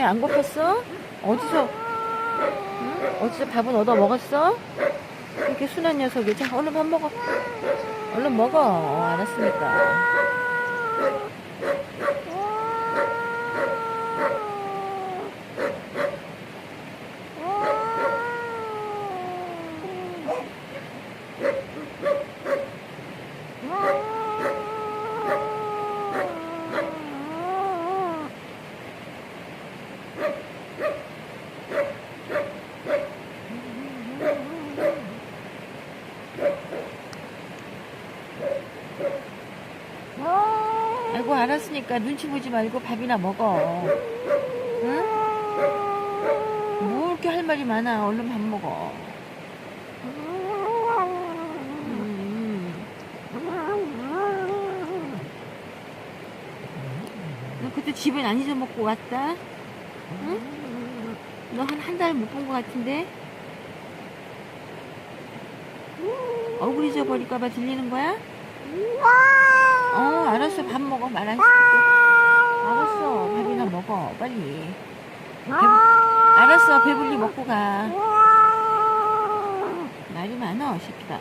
배 안 고팠어? 어디서 응? 어디서 밥은 얻어 먹었어? 이렇게 순한 녀석이 자 얼른 밥 먹어 얼른 먹어 어, 알았으니까 아이고 알았으니까 눈치 보지 말고 밥이나 먹어 응? 뭐 이렇게 할 말이 많아 얼른 밥 먹어 음. 너 그때 집에 안 잊어먹고 왔다? 응? 너 한 한 달 못 본 것 같은데? 얼굴 잊어버릴까봐 들리는 거야? 어, 알았어. 밥 먹어. 말안 시킬게. 알았어. 밥이나 먹어. 빨리. 배, 알았어. 배불리 먹고 가. 말이 많어, 새끼가.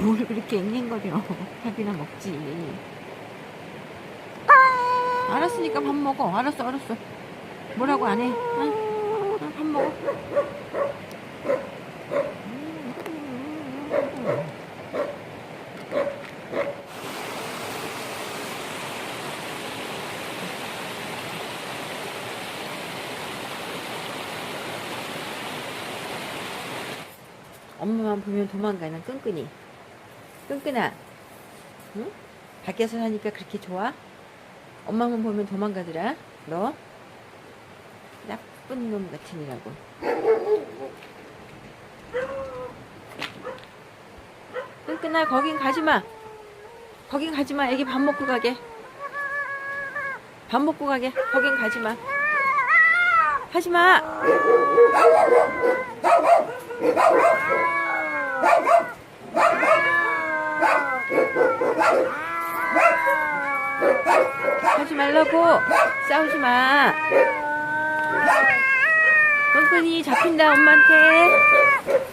뭘 그렇게 앵앵거려. 밥이나 먹지. 알았으니까 밥 먹어. 알았어, 알았어. 뭐라고 안 해. 응? 응, 밥 먹어. 엄마만 보면 도망가는 끈끈이. 끈끈아, 응? 밖에서 사니까 그렇게 좋아? 엄마만 보면 도망가더라. 너 나쁜 놈 같으니라고. 끈끈아, 거긴 가지 마. 거긴 가지 마. 애기 밥 먹고 가게. 밥 먹고 가게. 거긴 가지 마. 하지 말라고. 싸우지 마. 끈끈이 잡힌다 엄마한테.